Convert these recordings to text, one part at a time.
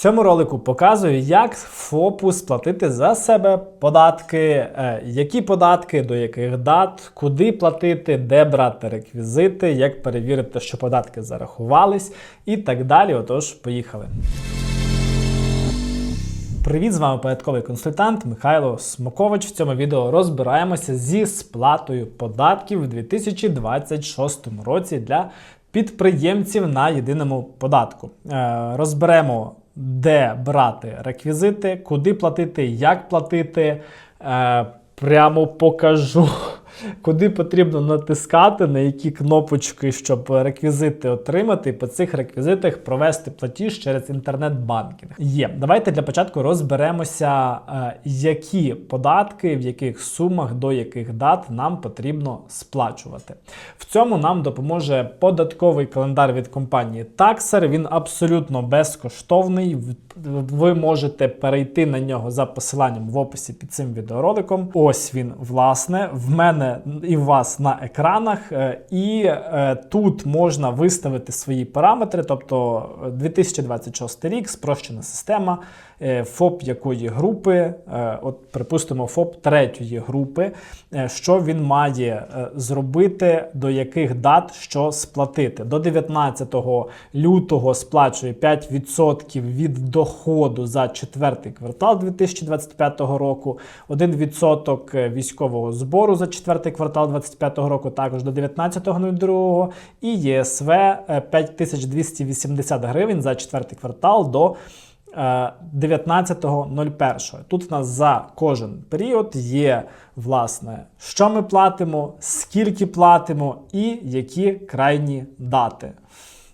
цьому ролику показую, як ФОПу сплатити за себе податки, е, які податки, до яких дат, куди платити, де брати реквізити, як перевірити, що податки зарахувались і так далі. Отож, поїхали. Привіт, з вами податковий консультант Михайло Смокович. В цьому відео розбираємося зі сплатою податків у 2026 році для підприємців на єдиному податку. Е, Розберемо, де брати реквізити, куди платити, як платити. Е, Прямо покажу. Куди потрібно натискати, на які кнопочки, щоб реквізити отримати, і по цих реквізитах провести платіж через інтернет-банкінг. Є. Давайте для початку розберемося, е, які податки, в яких сумах, до яких дат нам потрібно сплачувати. В цьому нам допоможе податковий календар від компанії Taxer. Він абсолютно безкоштовний. Ви можете перейти на нього за посиланням в описі під цим відеороликом. Ось він, власне, в мене і в вас на екранах. Е, І е, тут можна виставити свої параметри, тобто е, 2026 рік, спрощена система. Е, ФОП якої групи, е, от припустимо, ФОП третьої групи, е, що він має зробити, до яких дат що сплатити. До 19 лютого сплачує 5% від доходу за четвертий квартал 2025 року, 1% військового збору за четвертий квартал 2025 року, також до 19.02, і ЄСВ е, 5280 гривень за четвертий квартал до 19.01. Тут в нас за кожен період є, власне, що ми платимо, скільки платимо і які крайні дати.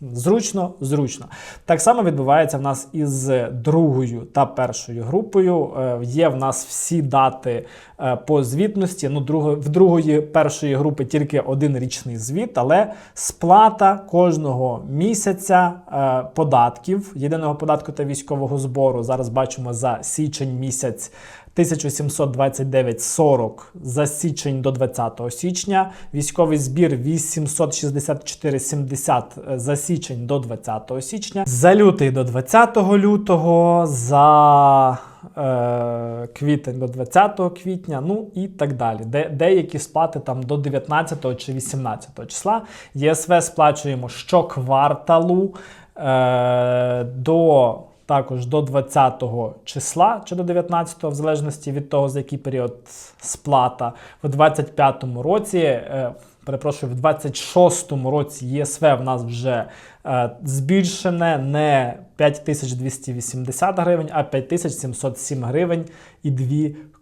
Зручно, зручно. Так само відбувається в нас із другою та першою групою. Е, Є в нас всі дати е, по звітності. Ну, в другої першої групи тільки один річний звіт, але сплата кожного місяця е, податків, єдиного податку та військового збору. Зараз бачимо за січень місяць 1729,40 за січень до 20 січня, військовий збір 864,70 за січень до 20 січня, за лютий до 20 лютого, за е, квітень до 20 квітня, ну і так далі. Де, деякі сплати там до 19 чи 18 числа. ЄСВ сплачуємо щокварталу е, до також до 20 числа чи до 19, в залежності від того, за який період сплата. В 25 році, е, перепрошую, в 26 році ЄСВ в нас вже е, збільшене не 5280 гривень, а 5707 гривень і 2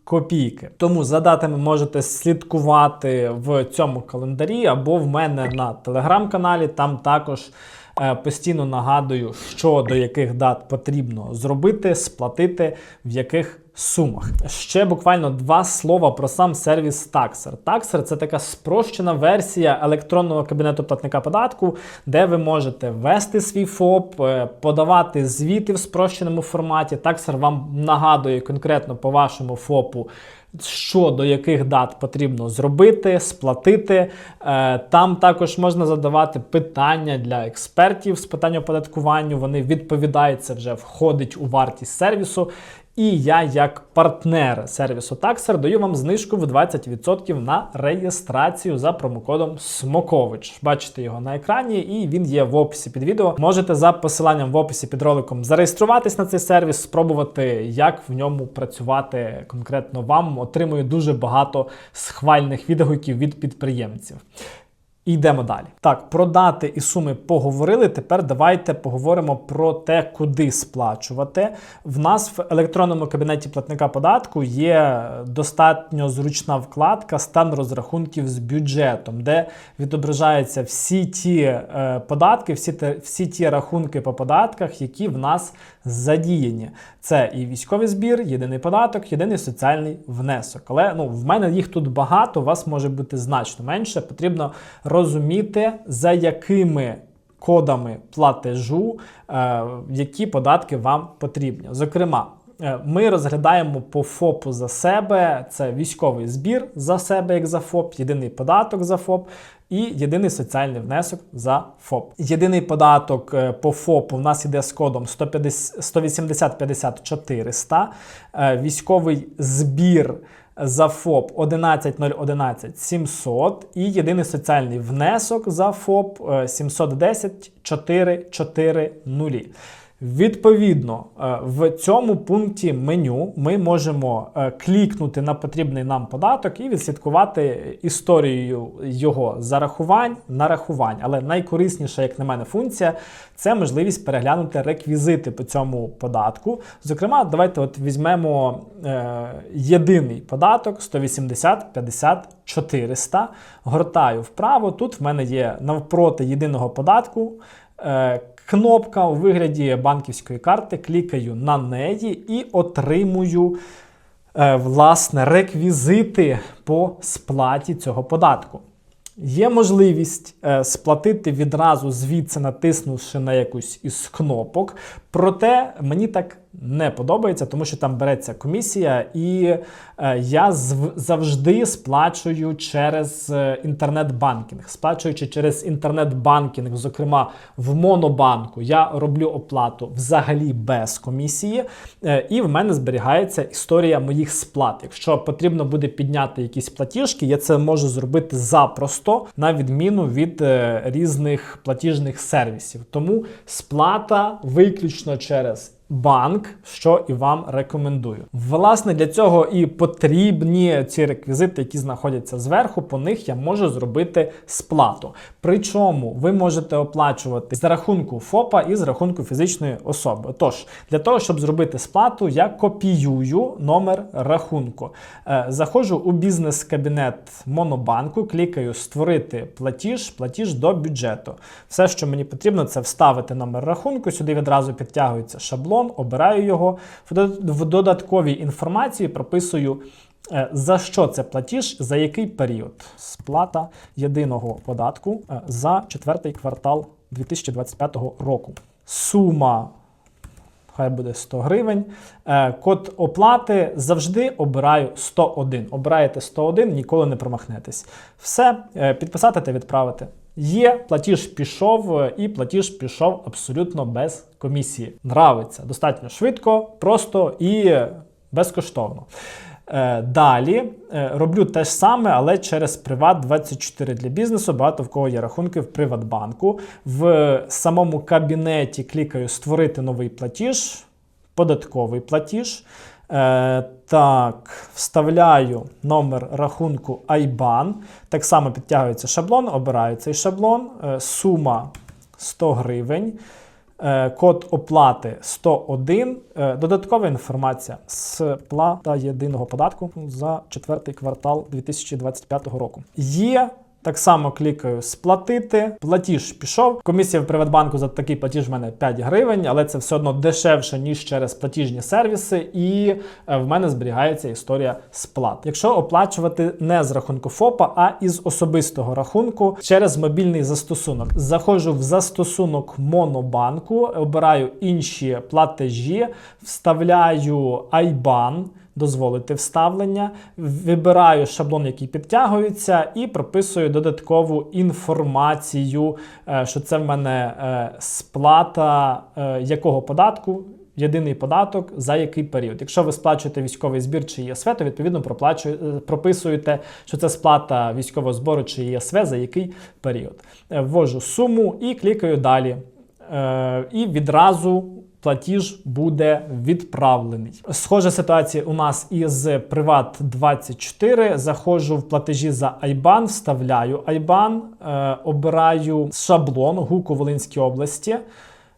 копійки. Тому за датами можете слідкувати в цьому календарі або в мене на телеграм-каналі. Там також постійно нагадую, що до яких дат потрібно зробити, сплатити, в яких сумах. Ще буквально два слова про сам сервіс Taxer. Taxer – це така спрощена версія електронного кабінету платника податку, де ви можете ввести свій ФОП, е, подавати звіти в спрощеному форматі. Taxer вам нагадує конкретно по вашому ФОПу. Що до яких дат потрібно зробити, сплатити. Е, Там також можна задавати питання для експертів з питань оподаткуванню. Вони відповідають, це вже входить у вартість сервісу. І я, як партнер сервісу Taxer, даю вам знижку в 20% на реєстрацію за промокодом Смокович. Бачите його на екрані, і він є в описі під відео. Можете за посиланням в описі під роликом зареєструватись на цей сервіс, спробувати, як в ньому працювати конкретно вам. Отримую дуже багато схвальних відгуків від підприємців. І йдемо далі. Так, про дати і суми поговорили. Тепер давайте поговоримо про те, куди сплачувати. В нас в електронному кабінеті платника податку є достатньо зручна вкладка стан розрахунків з бюджетом, де відображаються всі ті е, податки, всі, те, всі ті рахунки по податках, які в нас задіяні. Це і військовий збір, єдиний податок, єдиний соціальний внесок. Але ну, в мене їх тут багато, у вас може бути значно менше. Потрібно розуміти, за якими кодами платежу, е, які податки вам потрібні. Зокрема, Е, Ми розглядаємо по ФОПу за себе. Це військовий збір за себе, як за ФОП, єдиний податок за ФОП і єдиний соціальний внесок за ФОП. Єдиний податок е, по ФОПу в нас йде з кодом 150 180 50 400. Е, Військовий збір за ФОП 11011 700 і єдиний соціальний внесок за ФОП е, 710 440. Відповідно, е, в цьому пункті меню ми можемо е, клікнути на потрібний нам податок і відслідкувати історію його зарахувань, нарахувань. Але найкорисніша, як на мене, функція це можливість переглянути реквізити по цьому податку. Зокрема, давайте от візьмемо е, єдиний податок 180 50 400. Гортаю вправо. Тут в мене є навпроти єдиного податку. Е, Кнопка у вигляді банківської карти, клікаю на неї і отримую е, власне реквізити по сплаті цього податку. Є можливість е, сплатити відразу звідси, натиснувши на якусь із кнопок. Проте мені так не подобається, тому що там береться комісія, і е, я завжди сплачую через е, інтернет-банкінг. Сплачуючи через інтернет-банкінг, зокрема в Монобанку, я роблю оплату взагалі без комісії, е, і в мене зберігається історія моїх сплат. Якщо потрібно буде підняти якісь платіжки, я це можу зробити запросто, на відміну від різних платіжних сервісів. Тому сплата виключно через. Банк, що і вам рекомендую. Власне, для цього і потрібні ці реквізити, які знаходяться зверху. По них я можу зробити сплату. Причому ви можете оплачувати з рахунку ФОПа і з рахунку фізичної особи. Тож, для того, щоб зробити сплату, я копіюю номер рахунку. Е, Заходжу у бізнес-кабінет Монобанку, клікаю Створити платіж, платіж до бюджету. Все, що мені потрібно, це вставити номер рахунку. Сюди відразу підтягується шаблон, обираю його. В додатковій інформації прописую. е, За що це платіж, за який період? Сплата єдиного податку е, за четвертий квартал 2025 року. Сума хай буде 100 гривень. Е, Код оплати завжди обираю 101. Обираєте 101, ніколи не промахнетесь. Все, підписати та відправити. Є, платіж пішов, е, і платіж пішов абсолютно без комісії. Нравиться достатньо швидко, просто і безкоштовно. Е, Далі е, роблю те ж саме, але через Приват24 для бізнесу. Багато в кого є рахунки в Приватбанку. В самому кабінеті клікаю Створити новий платіж, податковий платіж. Так, вставляю номер рахунку IBAN. Так само підтягується шаблон, обираю цей шаблон. Е, сума 100 гривень. Е, Код оплати 101. Е, Додаткова інформація. Сплата єдиного податку за четвертий квартал 2025 року. Є. Так само клікаю сплатити. Платіж пішов. Комісія в Приватбанку за такий платіж в мене 5 гривень, але це все одно дешевше, ніж через платіжні сервіси, і е, в мене зберігається історія сплат. Якщо оплачувати не з рахунку ФОПа, а із особистого рахунку через мобільний застосунок. Заходжу в застосунок Монобанку, обираю інші платежі, вставляю IBAN, дозволити вставлення, вибираю шаблон, який підтягується, і прописую додаткову інформацію, е, що це в мене е, сплата е, якого податку. Єдиний податок за який період. Якщо ви сплачуєте військовий збір чи ЄСВ, то відповідно прописуєте, що це сплата військового збору чи ЄСВ за який період. Ввожу суму і клікаю далі. І відразу платіж буде відправлений. Схожа ситуація у нас із Приват24. Заходжу в платежі за IBAN, вставляю IBAN, е, обираю шаблон ГУКу Волинській області.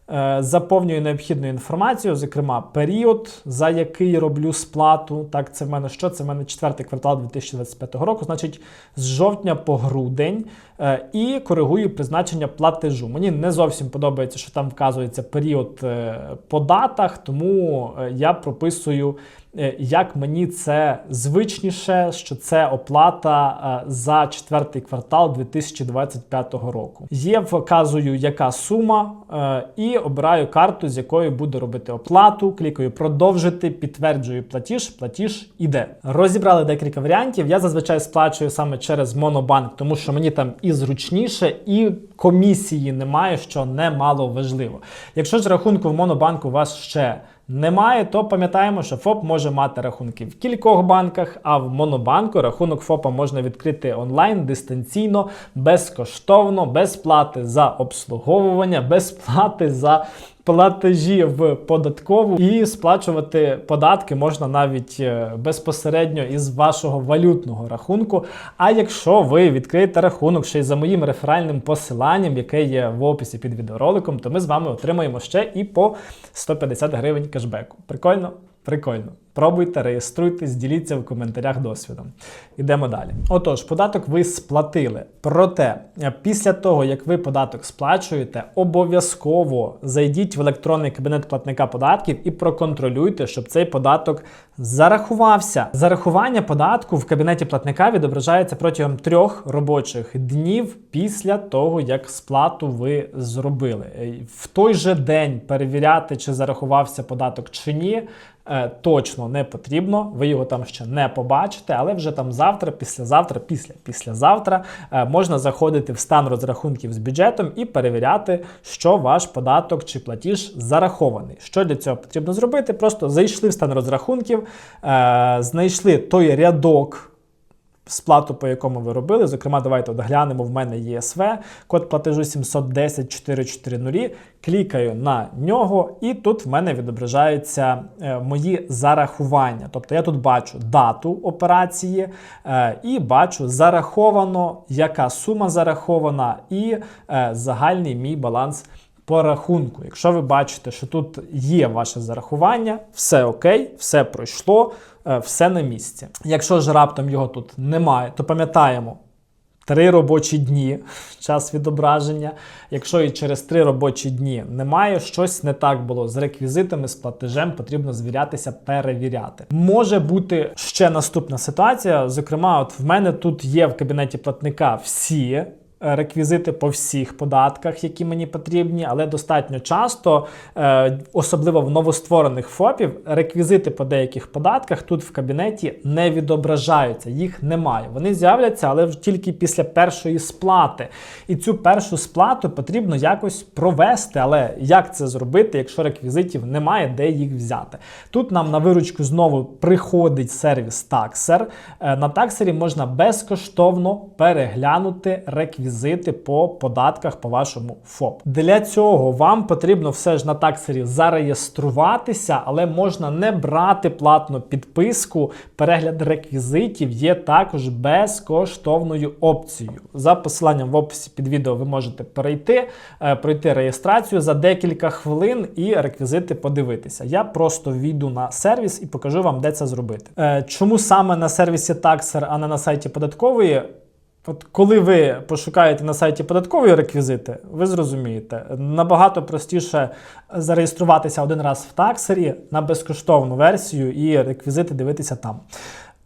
Е, Заповнюю необхідну інформацію, зокрема, період, за який роблю сплату. Так, це в мене що? Це в мене четвертий квартал 2025 року, значить, з жовтня по грудень. Е, І коригую призначення платежу. Мені не зовсім подобається, що там вказується період е, по датах, тому е, я прописую, як мені це звичніше, що це оплата за четвертий квартал 2025 року. Є вказую, яка сума, і обираю карту, з якою буду робити оплату. Клікаю продовжити, підтверджую платіж. Платіж іде. Розібрали декілька варіантів. Я зазвичай сплачую саме через Монобанк, тому що мені там зручніше, і комісії немає, що немало важливо. Якщо ж рахунку в Монобанку у вас ще немає, то пам'ятаємо, що ФОП може мати рахунки в кількох банках, а в Монобанку рахунок ФОПа можна відкрити онлайн дистанційно, безкоштовно, без плати за обслуговування, без плати за платежі в податкову і сплачувати податки можна навіть е, безпосередньо із вашого валютного рахунку. А якщо ви відкриєте рахунок ще й за моїм реферальним посиланням, яке є в описі під відеороликом, то ми з вами отримаємо ще і по 150 гривень кешбеку. Прикольно? Прикольно. Пробуйте, реєструйтесь, діліться в коментарях досвідом. Ідемо далі. Отож, податок ви сплатили. Проте, е, після того, як ви податок сплачуєте, обов'язково зайдіть в електронний кабінет платника податків і проконтролюйте, щоб цей податок зарахувався. Зарахування податку в кабінеті платника відображається протягом трьох робочих днів після того, як сплату ви зробили. Е, В той же день перевіряти, чи зарахувався податок чи ні. Е, Точно не потрібно, ви його там ще не побачите, але вже там завтра, післязавтра, після післязавтра е, можна заходити в стан розрахунків з бюджетом і перевіряти, що ваш податок чи платіж зарахований. Що для цього потрібно зробити? Просто зайшли в стан розрахунків, е, знайшли той рядок сплату, по якому ви робили. Зокрема, давайте от глянемо. В мене ЄСВ, код платежу 710 440. Клікаю на нього, і тут в мене відображаються е, мої зарахування. Тобто я тут бачу дату операції е, і бачу зараховано, яка сума зарахована, і е, загальний мій баланс по рахунку. Якщо ви бачите, що тут є ваше зарахування, все окей, все пройшло, все на місці. Якщо ж раптом його тут немає, то пам'ятаємо. Три робочі дні час відображення. Якщо і через три робочі дні немає, щось не так було з реквізитами, з платежем, потрібно звірятися, перевіряти. Може бути ще наступна ситуація. Зокрема, от в мене тут є в кабінеті платника всі е, реквізити по всіх податках, які мені потрібні, але достатньо часто, е, особливо в новостворених ФОПів, реквізити по деяких податках тут в кабінеті не відображаються, їх немає. Вони з'являться, але тільки після першої сплати. І цю першу сплату потрібно якось провести. Але як це зробити, якщо реквізитів немає, де їх взяти? Тут нам на виручку знову приходить сервіс. Е, На Taxer можна безкоштовно переглянути реквізити по податках по вашому ФОП. Для цього вам потрібно все ж на Taxer зареєструватися, але можна не брати платну підписку. Перегляд реквізитів є також безкоштовною опцією. За посиланням в описі під відео ви можете перейти, е, пройти реєстрацію за декілька хвилин і реквізити подивитися. Я просто війду на сервіс і покажу вам, де це зробити. Е, Чому саме на сервісі Taxer, а не на сайті податкової? От коли ви пошукаєте на сайті податкові реквізити, ви зрозумієте, набагато простіше зареєструватися один раз в таксері на безкоштовну версію і реквізити дивитися там.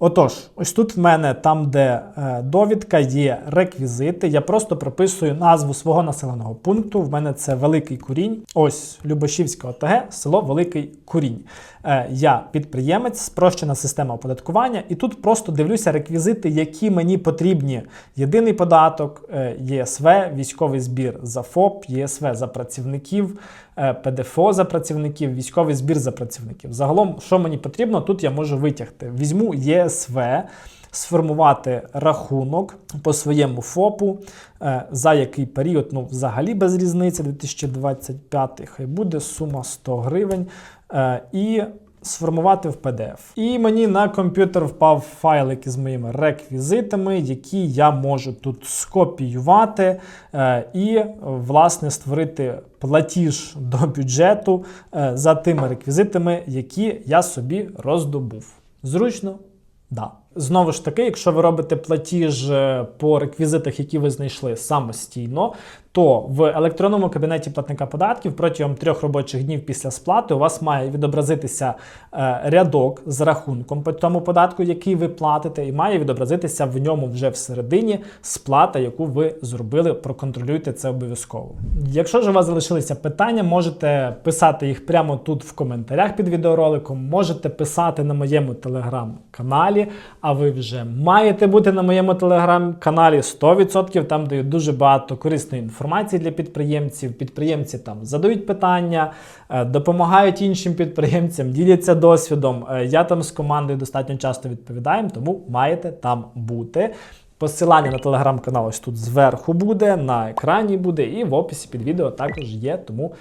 Отож, ось тут в мене, там, де е, довідка, є реквізити. Я просто прописую назву свого населеного пункту. В мене це Великий Курінь. Ось Любашівська ОТГ, село Великий Курінь. Е, я підприємець, спрощена система оподаткування, і тут просто дивлюся реквізити, які мені потрібні. Єдиний податок, е, ЄСВ, військовий збір за ФОП, ЄСВ за працівників, ПДФО за працівників, військовий збір за працівників. Загалом, що мені потрібно, тут я можу витягти. Візьму ЄСВ. Сформувати рахунок по своєму ФОПу, е, за який період, ну, взагалі без різниці, 2025, хай буде сума 100 гривень. Е, І сформувати в PDF. І мені на комп'ютер впав файлик із моїми реквізитами, які я можу тут скопіювати е, і, власне, створити платіж до бюджету е, за тими реквізитами, які я собі роздобув. Зручно? Да. Знову ж таки, якщо ви робите платіж е, по реквізитах, які ви знайшли самостійно, то в електронному кабінеті платника податків протягом трьох робочих днів після сплати у вас має відобразитися е, рядок з рахунком по тому податку, який ви платите, і має відобразитися в ньому вже всередині сплата, яку ви зробили. Проконтролюйте це обов'язково. Якщо ж у вас залишилися питання, можете писати їх прямо тут в коментарях під відеороликом, можете писати на моєму телеграм-каналі. А ви вже маєте бути на моєму телеграм-каналі 100%. Там дають дуже багато корисної інформації для підприємців. Підприємці там задають питання, е, допомагають іншим підприємцям, діляться досвідом. Е, Я там з командою достатньо часто відповідаю, тому маєте там бути. Посилання на телеграм-канал ось тут зверху буде, на екрані буде, і в описі під відео також є, тому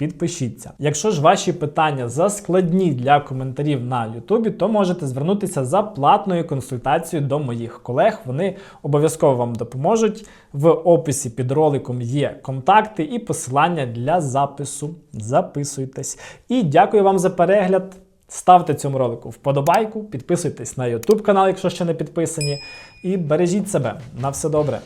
підпишіться. Якщо ж ваші питання заскладні для коментарів на Ютубі, то можете звернутися за платною консультацією до моїх колег. Вони обов'язково вам допоможуть. В описі під роликом є контакти і посилання для запису. Записуйтесь. І дякую вам за перегляд. Ставте цьому ролику вподобайку, підписуйтесь на YouTube канал, якщо ще не підписані, і бережіть себе. На все добре.